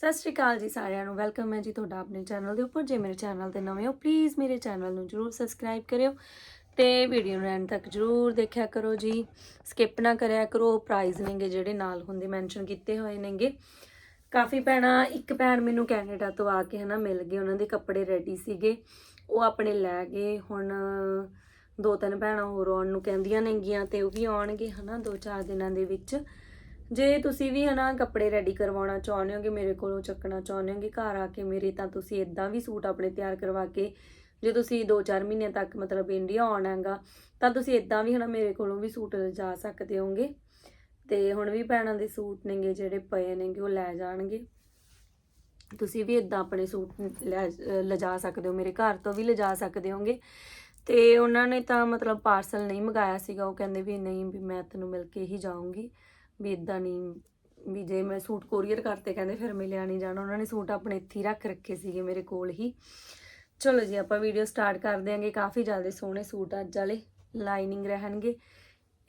ਸਤਿ ਸ਼੍ਰੀ ਅਕਾਲ ਜੀ ਸਾਰਿਆਂ ਨੂੰ। ਵੈਲਕਮ ਹੈ ਜੀ ਤੁਹਾਡਾ ਆਪਣੇ ਚੈਨਲ ਦੇ ਉੱਪਰ। ਜੇ ਮੇਰੇ ਚੈਨਲ ਤੇ ਨਵੇਂ ਹੋ ਪਲੀਜ਼ ਮੇਰੇ ਚੈਨਲ ਨੂੰ ਜਰੂਰ ਸਬਸਕ੍ਰਾਈਬ ਕਰਿਓ ਤੇ ਵੀਡੀਓ ਨੂੰ ਐਂਡ ਤੱਕ ਜਰੂਰ ਦੇਖਿਆ ਕਰੋ ਜੀ। ਸਕਿਪ ਨਾ ਕਰਿਆ ਕਰੋ ਪ੍ਰਾਈਜ਼ ਨੇਗੇ ਜਿਹੜੇ ਨਾਲ ਹੁੰਦੇ ਮੈਂਸ਼ਨ ਕੀਤੇ ਹੋਏ ਨੇਗੇ। ਕਾਫੀ ਭੈਣਾਂ, ਇੱਕ ਭੈਣ ਮੈਨੂੰ ਕੈਨੇਡਾ ਤੋਂ ਆ ਕੇ ਹਨਾ ਮਿਲ ਗਏ, ਉਹਨਾਂ ਦੇ ਕੱਪੜੇ ਰੈਡੀ ਸੀਗੇ। ਉਹ ਆਪਣੇ ਲੈ ਗਏ, ਹੁਣ ਦੋ ਤਿੰਨ ਭੈਣਾਂ ਹੋਰ ਆਉਣ ਨੂੰ ਕਹਿੰਦੀਆਂ ਨੇਗੀਆਂ ਤੇ ਉਹ ਵੀ ਆਉਣਗੇ ਹਨਾ ਦੋ ਚਾਰ ਦਿਨਾਂ ਦੇ ਵਿੱਚ। ਜੇ ਤੁਸੀਂ ਵੀ ਹਨਾ ਕੱਪੜੇ ਰੈਡੀ ਕਰਵਾਉਣਾ ਚਾਹੁੰਦੇ ਹੋਗੇ ਮੇਰੇ ਕੋਲੋਂ ਚੱਕਣਾ ਚਾਹੁੰਦੇ ਹੋਗੇ ਘਰ ਆ ਕੇ ਮੇਰੇ ਤਾਂ ਤੁਸੀਂ ਇਦਾਂ ਵੀ ਸੂਟ ਆਪਣੇ ਤਿਆਰ ਕਰਵਾ ਕੇ, ਜੇ ਤੁਸੀਂ 2-4 ਮਹੀਨੇ ਤੱਕ ਮਤਲਬ ਇੰਡੀਆ ਆਉਣਾ ਹੈਗਾ, ਤਾਂ ਤੁਸੀਂ ਇਦਾਂ ਵੀ ਹਨਾ ਮੇਰੇ ਕੋਲੋਂ ਵੀ ਸੂਟ ਲਿਜਾ ਸਕਦੇ ਹੋਗੇ ਤੇ ਹੁਣ ਵੀ ਭੈਣਾਂ ਦੇ ਸੂਟ ਨੇਗੇ ਜਿਹੜੇ ਪਏ ਨੇਗੇ, ਉਹ ਲੈ ਜਾਣਗੇ। ਤੁਸੀਂ ਵੀ ਇਦਾਂ ਆਪਣੇ ਸੂਟ ਲੈ, ਲਿਜਾ ਸਕਦੇ ਹੋ, ਮੇਰੇ ਘਰ ਤੋਂ ਵੀ ਲਿਜਾ ਸਕਦੇ ਹੋਗੇ ਤੇ ਉਹਨਾਂ ਨੇ ਤਾਂ ਮਤਲਬ ਪਾਰਸਲ ਨਹੀਂ ਮੰਗਾਇਆ ਸੀਗਾ, ਉਹ ਕਹਿੰਦੇ ਵੀ ਨਹੀਂ ਵੀ ਮੈਂ ਤੈਨੂੰ ਮਿਲ ਕੇ ਹੀ ਜਾਊਂਗੀ। ਵੀ ਇਦਾਂ ਨਹੀਂ ਵੀ ਜੇ ਮੈਂ ਸੂਟ ਕੋਰੀਅਰ ਕਰਤੇ ਕਹਿੰਦੇ ਫਿਰ ਮਿਲਿਆ ਨਹੀਂ ਜਾਣਾ। ਉਹਨਾਂ ਨੇ ਸੂਟ ਆਪਣੇ ਇੱਥੇ ਹੀ ਰੱਖ ਰੱਖੇ ਸੀਗੇ ਮੇਰੇ ਕੋਲ ਹੀ। ਚਲੋ ਜੀ, ਆਪਾਂ ਵੀਡੀਓ ਸਟਾਰਟ ਕਰ ਦਿਆਂਗੇ। ਕਾਫੀ ਜ਼ਿਆਦਾ ਸੋਹਣੇ ਸੂਟ ਅੱਜ ਵਾਲੇ ਲਾਈਨਿੰਗ ਰਹਿਣਗੇ।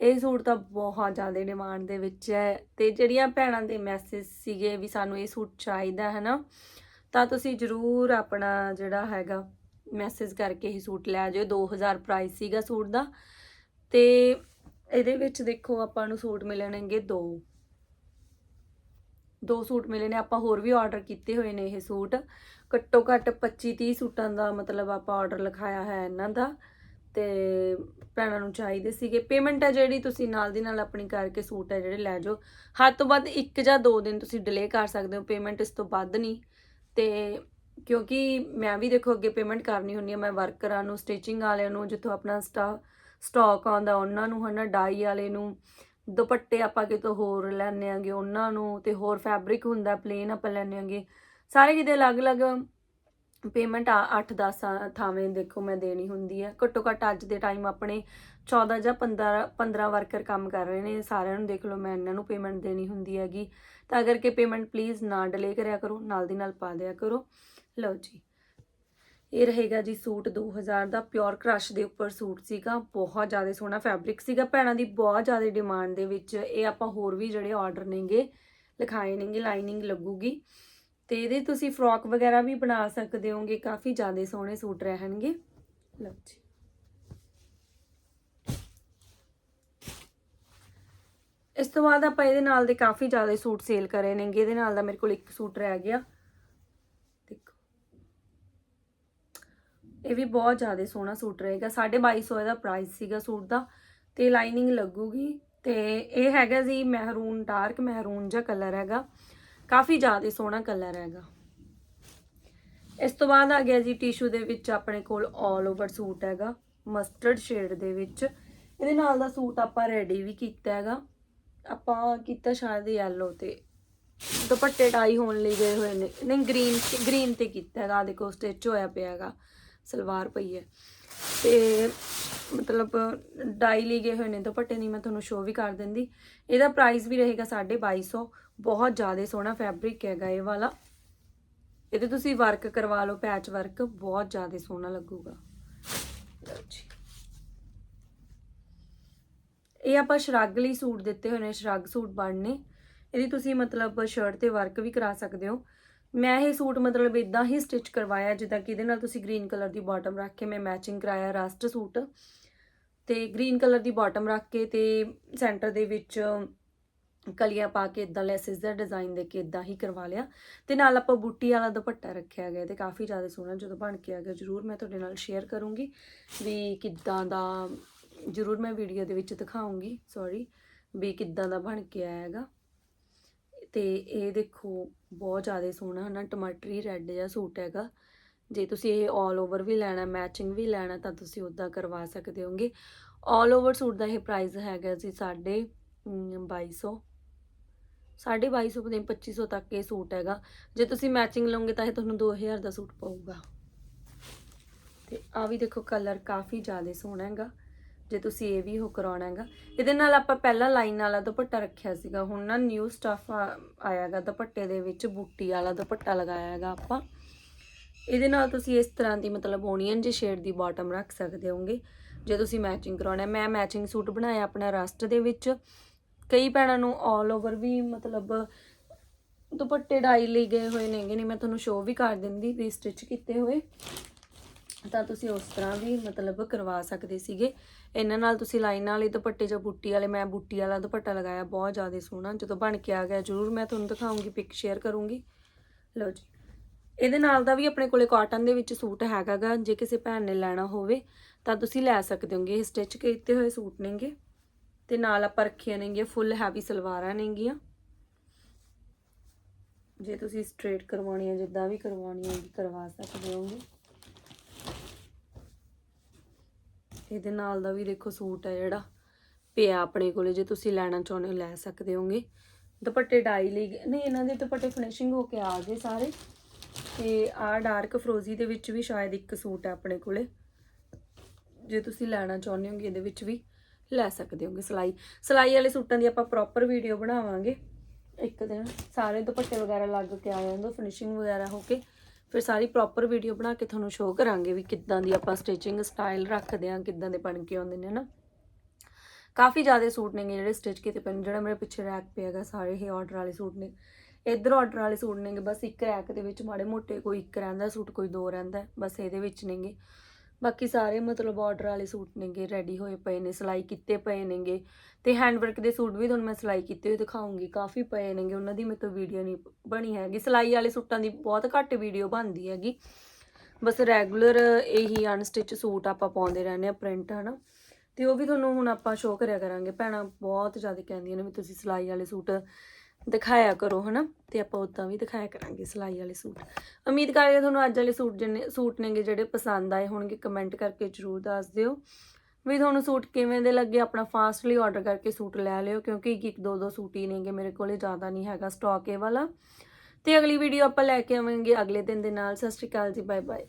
ਇਹ ਸੂਟ ਤਾਂ ਬਹੁਤ ਜ਼ਿਆਦਾ ਡਿਮਾਂਡ ਦੇ ਵਿੱਚ ਹੈ ਤੇ ਜਿਹੜੀਆਂ ਭੈਣਾਂ ਦੇ ਮੈਸੇਜ ਸੀਗੇ ਵੀ ਸਾਨੂੰ ਇਹ ਸੂਟ ਚਾਹੀਦਾ ਹੈ ਨਾ ਤਾਂ ਤੁਸੀਂ ਜਰੂਰ ਆਪਣਾ ਜਿਹੜਾ ਹੈਗਾ ਮੈਸੇਜ ਕਰਕੇ ਇਹ ਸੂਟ ਲੈ ਜਾਓ 2000 ਪ੍ਰਾਈਸ ਸੀਗਾ ਸੂਟ ਦਾ ਤੇ ਇਹਦੇ ਵਿੱਚ ਦੇਖੋ ਆਪਾਂ ਨੂੰ ਸੂਟ ਮਿਲਣਗੇ ਦੋ। ਦੋ ਸੂਟ ਮਿਲੇ ਨੇ, ਆਪਾਂ ਹੋਰ ਵੀ ਆਰਡਰ ਕੀਤੇ ਹੋਏ ਨੇ ਇਹ ਸੂਟ। ਘੱਟੋ ਘੱਟ 25 30 ਸੂਟਾਂ ਦਾ ਮਤਲਬ ਆਪਾਂ ਆਰਡਰ ਲਿਖਾਇਆ ਹੈ ਇਹਨਾਂ ਦਾ। ਤੇ ਭੈਣਾਂ ਨੂੰ ਚਾਹੀਦੇ ਸੀਗੇ। ਪੇਮੈਂਟ ਹੈ ਜਿਹੜੀ ਤੁਸੀਂ ਨਾਲ ਦੀ ਨਾਲ ਆਪਣੀ ਕਰਕੇ ਸੂਟ ਹੈ ਜਿਹੜੇ ਲੈ ਜਾਓ। ਹੱਦ ਤੋਂ ਵੱਧ ਇੱਕ ਜਾਂ ਦੋ ਦਿਨ ਤੁਸੀਂ ਡਿਲੇ ਕਰ ਸਕਦੇ ਹੋ ਪੇਮੈਂਟ ਇਸ ਤੋਂ ਵੱਧ ਨਹੀਂ। ਤੇ ਕਿਉਂਕਿ ਮੈਂ ਵੀ ਦੇਖੋ ਅੱਗੇ ਪੇਮੈਂਟ ਕਰਨੀ ਹੁੰਦੀ ਹੈ ਮੈਂ ਵਰਕਰਾਂ ਨੂੰ ਸਟਿਚਿੰਗ ਵਾਲਿਆਂ ਨੂੰ, ਜਿੱਥੋਂ ਆਪਣਾ ਸਟਾਫ ਸਟਾਕ ਆਉਂਦਾ, ਉਹਨਾਂ ਨੂੰ ਹਨਾ, ਡਾਈ ਵਾਲੇ ਨੂੰ। ਦੁਪੱਟੇ ਆਪਾਂ ਕਿਤੋਂ ਹੋਰ ਲੈਣੇ ਆਂਗੇ, ਉਹਨਾਂ ਨੂੰ ਤੇ ਹੋਰ ਫੈਬਰਿਕ ਹੁੰਦਾ ਪਲੇਨ ਆਪਾਂ ਲੈਣੇ ਆਂਗੇ। ਸਾਰੇ ਕਿਤੇ ਅਲੱਗ-ਅਲੱਗ ਪੇਮੈਂਟ 8-10 ਥਾਵੇਂ ਦੇਖੋ ਮੈਂ ਦੇਣੀ ਹੁੰਦੀ ਹੈ ਘੱਟੋ ਘੱਟ ਅੱਜ ਦੇ ਟਾਈਮ ਆਪਣੇ 14 ਜਾਂ 15 15 ਵਰਕਰ ਕੰਮ ਕਰ ਰਹੇ ਨੇ, ਸਾਰਿਆਂ ਨੂੰ ਦੇਖ ਲਓ, ਮੈਂ ਇਹਨਾਂ ਨੂੰ ਪੇਮੈਂਟ ਦੇਣੀ ਹੁੰਦੀ ਹੈਗੀ। ਤਾਂ ਕਰਕੇ ਪੇਮੈਂਟ ਪਲੀਜ਼ ਨਾ ਡਿਲੇ ਕਰਿਆ ਕਰੋ, ਨਾਲ ਦੀ ਨਾਲ ਪਾ ਦਿਆ ਕਰੋ। ਲਓ ਜੀ। ਇਹ ਰਹੇਗਾ ਜੀ ਸੂਟ 2000 ਦਾ ਪਿਓਰ ਕ੍ਰਸ਼ ਦੇ ਉੱਪਰ ਸੂਟ ਸੀਗਾ, ਬਹੁਤ ਜ਼ਿਆਦਾ ਸੋਹਣਾ ਫੈਬਰਿਕ ਸੀਗਾ, ਭੈਣਾਂ ਦੀ ਬਹੁਤ ਜ਼ਿਆਦਾ ਡਿਮਾਂਡ ਦੇ ਵਿੱਚ, ਇਹ ਆਪਾਂ ਹੋਰ ਵੀ ਜਿਹੜੇ ਆਰਡਰ ਨੇਗੇ, ਲਿਖਾਏ ਨੇਗੇ ਲਾਈਨਿੰਗ ਲੱਗੂਗੀ। ਤੇ ਇਹਦੇ ਤੁਸੀਂ ਫਰੋਕ ਵਗੈਰਾ ਵੀ ਬਣਾ ਸਕਦੇ ਹੋਗੇ, ਕਾਫੀ ਜ਼ਿਆਦਾ ਸੋਹਣੇ ਸੂਟ ਰਹਿਣਗੇ। ਲਓ ਜੀ। ਇਸ ਤੋਂ ਬਾਅਦ ਆਪਾਂ ਇਹਦੇ ਨਾਲ ਦੇ ਕਾਫੀ ਜ਼ਿਆਦਾ ਸੂਟ ਸੇਲ ਕਰੇ ਨੇਗੇ, ਇਹਦੇ ਨਾਲ ਦਾ ਮੇਰੇ ਕੋਲ ਇੱਕ ਸੂਟ ਰਹਿ ਗਿਆ ਦੇਖੋ ਇਹ ਵੀ ਬਹੁਤ ਜ਼ਿਆਦਾ ਸੋਹਣਾ ਸੂਟ ਰਹੇਗਾ। 2250 ਇਹਦਾ ਪ੍ਰਾਈਸ ਸੀਗਾ ਸੂਟ ਦਾ ਤੇ ਲਾਈਨਿੰਗ ਲੱਗੂਗੀ ਤੇ ਇਹ ਹੈਗਾ ਜੀ ਮਹਿਰੂਨ ਡਾਰਕ ਮਹਿਰੂਨ ਜਿਹਾ ਕਲਰ ਹੈਗਾ। ਕਾਫੀ ਜ਼ਿਆਦਾ ਸੋਹਣਾ ਕਲਰ ਹੈਗਾ। ਇਸ ਤੋਂ ਬਾਅਦ ਆ ਗਿਆ ਜੀ ਟਿਸ਼ੂ ਦੇ ਵਿੱਚ ਆਪਣੇ ਕੋਲ 올 ਓਵਰ ਸੂਟ ਹੈਗਾ ਮਸਟਰਡ ਸ਼ੇਡ ਦੇ ਵਿੱਚ। ਇਹਦੇ ਨਾਲ ਦਾ ਸੂਟ ਆਪਾਂ ਰੈਡੀ ਵੀ ਕੀਤਾ ਹੈਗਾ। ਆਪਾਂ ਕੀਤਾ ਸ਼ਾਇਦ ਯੈਲੋ ਤੇ। ਦੁਪੱਟੇ ਟਾਈ ਹੋਣ ਲਈ ਗਏ ਹੋਏ ਨੇ। ਨਹੀਂ ਗ੍ਰੀਨ ਗ੍ਰੀਨ ਤੇ ਕੀਤਾ ਹੈਗਾ। ਆਹ ਦੇਖੋ ਸਟਿਚ ਹੋਇਆ ਪਿਆ ਹੈਗਾ। ਸਲਵਾਰ ਪਈ ਹੈ। ਤੇ ਮਤਲਬ ਡਾਈ ਲਈ ਗਏ ਹੋਏ ਨੇ ਦੁਪੱਟੇ ਦੀ ਮੈਂ ਤੁਹਾਨੂੰ ਸ਼ੋਅ ਵੀ ਕਰ ਦਿੰਦੀ। ਇਹਦਾ ਪ੍ਰਾਈਸ ਵੀ ਰਹੇਗਾ 2250 ਬਹੁਤ ਜ਼ਿਆਦਾ ਸੋਹਣਾ ਫੈਬਰਿਕ ਹੈਗਾ ਇਹ ਵਾਲਾ। ਇਹਦੇ ਤੁਸੀਂ ਵਰਕ ਕਰਵਾ ਲਓ ਪੈਚ ਵਰਕ ਬਹੁਤ ਜ਼ਿਆਦਾ ਸੋਹਣਾ ਲੱਗੂਗਾ। ਲਓ ਜੀ। ਇਹ ਆਪਾਂ ਸ਼ਰਗ ਲਈ ਸੂਟ ਦਿੱਤੇ ਹੋਏ ਨੇ, ਸ਼ਰਗ ਸੂਟ ਬਣਨੇ। ਇਹਦੀ ਤੁਸੀਂ ਮਤਲਬ ਸ਼ਰਟ ਤੇ ਵਰਕ ਵੀ ਕਰਾ ਸਕਦੇ ਹੋ। ਮੈਂ ਇਹ ਸੂਟ ਮਤਲਬ ਇਦਾਂ ਹੀ ਸਟਿਚ ਕਰਵਾਇਆ, ਜਿੱਦਾਂ ਕਿ ਇਹਦੇ ਨਾਲ ਤੁਸੀਂ ਗ੍ਰੀਨ ਕਲਰ ਦੀ ਬਾਟਮ ਰੱਖ ਕੇ ਮੈਂ ਮੈਚਿੰਗ ਕਰਾਇਆ ਰਸਟ ਸੂਟ। ਤੇ ਗ੍ਰੀਨ ਕਲਰ ਦੀ ਬਾਟਮ ਰੱਖ ਕੇ ਤੇ ਸੈਂਟਰ ਦੇ ਵਿੱਚ ਕਲੀਆਂ ਪਾ ਕੇ ਇਦਾਂ ਲੈਸਿਸ ਦਾ ਡਿਜ਼ਾਈਨ ਦੇ ਕੇ ਇਦਾਂ ਹੀ ਕਰਵਾ ਲਿਆ। ਤੇ ਨਾਲ ਆਪਾਂ ਬੂਟੀ ਵਾਲਾ ਦੁਪੱਟਾ ਰੱਖਿਆ ਗਿਆ ਤੇ ਕਾਫੀ ਜ਼ਿਆਦਾ ਸੋਹਣਾ ਜਦੋਂ ਬਣ ਕੇ ਆ ਗਿਆ, ਜਰੂਰ ਮੈਂ ਤੁਹਾਡੇ ਨਾਲ ਸ਼ੇਅਰ ਕਰੂੰਗੀ ਵੀ ਕਿੱਦਾਂ ਦਾ, ਜਰੂਰ ਮੈਂ ਵੀਡੀਓ ਦੇ ਵਿੱਚ ਦਿਖਾਉਂਗੀ ਸੌਰੀ ਵੀ ਕਿੱਦਾਂ ਦਾ ਬਣ ਕੇ ਆਇਆ ਹੈਗਾ। ਤੇ ਇਹ ਦੇਖੋ ਬਹੁਤ ਜ਼ਿਆਦਾ ਸੋਹਣਾ ਹਨਾ, ਟਮਾਟਰੀ ਰੈੱਡ ਜਿਹਾ ਸੂਟ ਹੈਗਾ। ਜੇ ਤੁਸੀਂ ਇਹ 올 ਓਵਰ ਵੀ ਲੈਣਾ ਮੈਚਿੰਗ ਵੀ ਲੈਣਾ, ਤਾਂ ਤੁਸੀਂ ਉਦਾਂ ਕਰਵਾ ਸਕਦੇ ਹੋਗੇ। 올 ਓਵਰ ਸੂਟ ਦਾ ਇਹ ਪ੍ਰਾਈਸ ਹੈਗਾ ਜੀ ਸਾਡੇ 2200 ਸਾਢੇ 2200 ਪਤਾ 2500 ਤੱਕ ਇਹ ਸੂਟ ਹੈਗਾ। ਜੇ ਤੁਸੀਂ ਮੈਚਿੰਗ ਲਓਗੇ ਤਾਂ ਇਹ ਤੁਹਾਨੂੰ 2000 ਦਾ ਸੂਟ ਪਊਗਾ। ਤੇ ਆ ਵੀ ਦੇਖੋ ਕਲਰ ਕਾਫੀ ਜ਼ਿਆਦਾ ਸੋਹਣਾ ਹੈਗਾ। ਜੇ ਤੁਸੀਂ ਇਹ ਵੀ ਉਹ ਕਰਾਉਣਾ ਹੈਗਾ। ਇਹਦੇ ਨਾਲ ਆਪਾਂ ਪਹਿਲਾਂ ਲਾਈਨ ਵਾਲਾ ਦੁਪੱਟਾ ਰੱਖਿਆ ਸੀਗਾ। ਹੁਣ ਨਾ ਨਿਊ ਸਟਫ ਆਇਆਗਾ ਦੁਪੱਟੇ ਦੇ ਵਿੱਚ। ਬੂਟੀ ਵਾਲਾ ਦੁਪੱਟਾ ਲਗਾਇਆ ਹੈਗਾ ਆਪਾਂ। ਇਹਦੇ ਨਾਲ ਤੁਸੀਂ ਇਸ ਤਰ੍ਹਾਂ ਦੀ ਮਤਲਬ ਓਨੀਅਨ ਜੇ ਸ਼ੇਡ ਦੀ ਬਾਟਮ ਰੱਖ ਸਕਦੇ ਹੋਗੇ ਜੇ ਤੁਸੀਂ ਮੈਚਿੰਗ ਕਰਾਉਣਾ ਮੈਂ ਮੈਚਿੰਗ ਸੂਟ ਬਣਾਇਆ ਆਪਣਾ ਰਸਟ ਦੇ ਵਿੱਚ। ਕਈ ਭੈਣਾਂ ਨੂੰ 올 ਓਵਰ ਵੀ ਮਤਲਬ ਦੁਪੱਟੇ ਡਾਈ ਲਈ ਗਏ ਹੋਏ ਨੇਗੇ ਨਹੀਂ ਮੈਂ ਤੁਹਾਨੂੰ ਸ਼ੋਅ ਵੀ ਕਰ ਦਿੰਦੀ, ਵੀ ਸਟਿਚ ਕੀਤੇ ਹੋਏ। ਤਾਂ ਤੁਸੀਂ ਉਸ ਤਰ੍ਹਾਂ ਵੀ ਮਤਲਬ ਕਰਵਾ ਸਕਦੇ ਸੀਗੇ। ਇਹਨਾਂ ਨਾਲ ਤੁਸੀਂ ਲਾਈਨ ਵਾਲੇ ਦੁਪੱਟੇ ਜਾਂ ਬੁੱਟੀ ਵਾਲੇ, ਮੈਂ ਬੁੱਟੀ ਵਾਲਾ ਦੁਪੱਟਾ ਲਗਾਇਆ, ਬਹੁਤ ਜ਼ਿਆਦਾ ਸੋਹਣਾ। ਜਦੋਂ ਬਣ ਕੇ ਆ ਗਿਆ ਜਰੂਰ ਮੈਂ ਤੁਹਾਨੂੰ ਦਿਖਾਉਂਗੀ ਪਿਕ ਸ਼ੇਅਰ ਕਰੂੰਗੀ। ਲਓ ਜੀ। ਇਹਦੇ ਨਾਲ ਦਾ ਵੀ ਆਪਣੇ ਕੋਲੇ ਕਾਟਨ ਦੇ ਵਿੱਚ ਸੂਟ ਹੈਗਾਗਾ, ਜੇ ਕਿਸੇ ਭੈਣ ਨੇ ਲੈਣਾ ਹੋਵੇ, ਤਾਂ ਤੁਸੀਂ ਲੈ ਸਕਦੇ ਹੋਗੇ। ਇਹ ਸਟਿਚ ਕੀਤੇ ਹੋਏ ਸੂਟ ਨੇਗੇ। ਤੇ ਨਾਲ ਆਪਾਂ ਰੱਖੀਆਂ ਨੇਗੀਆਂ ਫੁੱਲ ਹੈਵੀ ਸਲਵਾਰਾਂ ਨੇਗੀਆਂ। ਜੇ ਤੁਸੀਂ ਸਟ੍ਰੇਟ ਕਰਵਾਉਣੀ ਹੈ ਜਿੱਦਾਂ ਵੀ ਕਰਵਾਉਣੀ ਹੈ ਕਰਵਾ ਸਕਦੇ ਹੋਗੇ। ਇਹਦੇ ਨਾਲ ਦਾ ਵੀ ਦੇਖੋ ਸੂਟ ਹੈ ਜਿਹੜਾ। ਪਿਆ ਆਪਣੇ ਕੋਲੇ, ਜੇ ਤੁਸੀਂ ਲੈਣਾ ਚਾਹੁੰਦੇ ਹੋ, ਲੈ ਸਕਦੇ ਹੋਗੇ। ਦੁਪੱਟੇ ਡਾਈ ਲਈ ਨਹੀਂ, ਇਹਨਾਂ ਦੇ ਦੁਪੱਟੇ ਫਿਨਿਸ਼ਿੰਗ ਹੋ ਕੇ ਆ ਗਏ ਸਾਰੇ। ਤੇ ਆਹ ਡਾਰਕ ਫਰੋਜ਼ੀ ਦੇ ਵਿੱਚ ਵੀ ਸ਼ਾਇਦ ਇੱਕ ਸੂਟ ਹੈ ਆਪਣੇ ਕੋਲੇ। ਜੇ ਤੁਸੀਂ ਲੈਣਾ ਚਾਹੁੰਦੇ ਹੋਗੇ, ਇਹਦੇ ਵਿੱਚ ਵੀ ਲੈ ਸਕਦੇ ਹੋਗੇ ਸਿਲਾਈ। ਸਿਲਾਈ ਵਾਲੇ ਸੂਟਾਂ ਦੀ ਆਪਾਂ ਪ੍ਰੋਪਰ ਵੀਡੀਓ ਬਣਾਵਾਂਗੇ। ਇੱਕ ਦਿਨ ਸਾਰੇ ਦੁਪੱਟੇ ਵਗੈਰਾ ਲੱਗ ਕੇ ਆ ਜਾਂਦੇ ਫਿਨਿਸ਼ਿੰਗ ਵਗੈਰਾ ਹੋ ਕੇ। ਫਿਰ ਸਾਰੀ ਪ੍ਰੋਪਰ ਵੀਡੀਓ ਬਣਾ ਕੇ ਤੁਹਾਨੂੰ ਸ਼ੋਅ ਕਰਾਂਗੇ ਵੀ ਕਿੱਦਾਂ ਦੀ ਆਪਾਂ ਸਟਿਚਿੰਗ ਸਟਾਈਲ ਰੱਖਦੇ ਆ ਕਿੱਦਾਂ ਦੇ ਬਣ ਕੇ ਆਉਂਦੇ ਨੇ ਨਾ ਕਾਫੀ ਜ਼ਿਆਦਾ ਸੂਟ ਨੇਗੇ ਜਿਹੜੇ ਸਟਿਚ ਕੀਤੇ ਪਏ ਨੇ, ਜਿਹੜਾ ਮੇਰੇ ਪਿੱਛੇ ਰੈਕ ਪਿਆ ਹੈਗਾ, ਸਾਰੇ ਹੀ ਆਰਡਰ ਵਾਲੇ ਸੂਟ ਨੇ। ਇੱਧਰ ਆਰਡਰ ਵਾਲੇ ਸੂਟ ਨੇਗੇ, ਬਸ ਇੱਕ ਰੈਕ ਦੇ ਵਿੱਚ ਮਾੜੇ ਮੋਟੇ ਕੋਈ ਇੱਕ ਰਹਿੰਦਾ ਸੂਟ ਕੋਈ ਦੋ ਰਹਿੰਦਾ, ਬਸ ਇਹਦੇ ਵਿੱਚ ਨੇਗੇ। ਬਾਕੀ ਸਾਰੇ ਮਤਲਬ ਆਰਡਰ ਵਾਲੇ ਸੂਟ ਨੇਗੇ ਰੈਡੀ ਹੋਏ ਪਏ ਨੇ, ਸਿਲਾਈ ਕੀਤੇ ਪਏ ਨੇਗੇ ਤੇ ਹੈਂਡਵਰਕ ਦੇ ਸੂਟ ਵੀ ਤੁਹਾਨੂੰ ਮੈਂ ਸਿਲਾਈ ਕੀਤੇ ਹੋਏ ਦਿਖਾਉਂਗੀ, ਕਾਫੀ ਪਏ ਨੇਗੇ, ਉਹਨਾਂ ਦੀ ਮੇਰੇ ਤੋਂ ਵੀਡੀਓ ਨਹੀਂ ਬਣੀ ਹੈਗੀ। ਸਿਲਾਈ ਵਾਲੇ ਸੂਟਾਂ ਦੀ ਬਹੁਤ ਘੱਟ ਵੀਡੀਓ ਬਣਦੀ ਹੈਗੀ। ਬਸ ਰੈਗੂਲਰ ਇਹੀ ਅਨਸਟਿਚ ਸੂਟ ਆਪਾਂ ਪਾਉਂਦੇ ਰਹਿੰਦੇ ਆ ਪ੍ਰਿੰਟ ਹਨਾ। ਤੇ ਉਹ ਵੀ ਤੁਹਾਨੂੰ ਹੁਣ ਆਪਾਂ ਸ਼ੋਅ ਕਰਿਆ ਕਰਾਂਗੇ। ਭੈਣਾਂ ਬਹੁਤ ਜ਼ਿਆਦਾ ਕਹਿੰਦੀਆਂ ਨੇ ਵੀ ਤੁਸੀਂ ਸਿਲਾਈ ਵਾਲੇ ਸੂਟ ਦਿਖਾਇਆ ਕਰੋ, ਹਨਾ? ਤੇ ਆਪਾਂ ਉਦਾਂ ਵੀ ਦਿਖਾਇਆ ਕਰਾਂਗੇ ਸਿਲਾਈ ਵਾਲੇ ਸੂਟ। ਉਮੀਦ ਕਰਦੇ ਹਾਂ ਤੁਹਾਨੂੰ ਅੱਜ ਵਾਲੇ ਸੂਟ ਜਿੰਨੇ ਸੂਟ ਨੇਗੇ ਜਿਹੜੇ ਪਸੰਦ ਆਏ ਹੋਣਗੇ, ਕਮੈਂਟ ਕਰਕੇ ਜਰੂਰ ਦੱਸ ਦਿਓ। ਵੀ ਤੁਹਾਨੂੰ ਸੂਟ ਕਿਵੇਂ ਦੇ ਲੱਗੇ? ਆਪਣਾ ਫਾਸਟਲੀ ਆਰਡਰ ਕਰਕੇ ਸੂਟ ਲੈ ਲਿਓ, ਕਿਉਂਕਿ ਇੱਕ ਇੱਕ, ਦੋ ਦੋ ਸੂਟ ਹੀ ਨੇਗੇ ਮੇਰੇ ਕੋਲੇ, ਜ਼ਿਆਦਾ ਨਹੀਂ ਹੈਗਾ ਸਟਾਕ ਇਹ ਵਾਲਾ। ਤੇ ਅਗਲੀ ਵੀਡੀਓ ਆਪਾਂ ਲੈ ਕੇ ਆਵਾਂਗੇ। ਅਗਲੇ ਦਿਨ ਦੇ ਨਾਲ, ਸਤਿ ਸ਼੍ਰੀ ਅਕਾਲ ਜੀ ਬਾਏ ਬਾਏ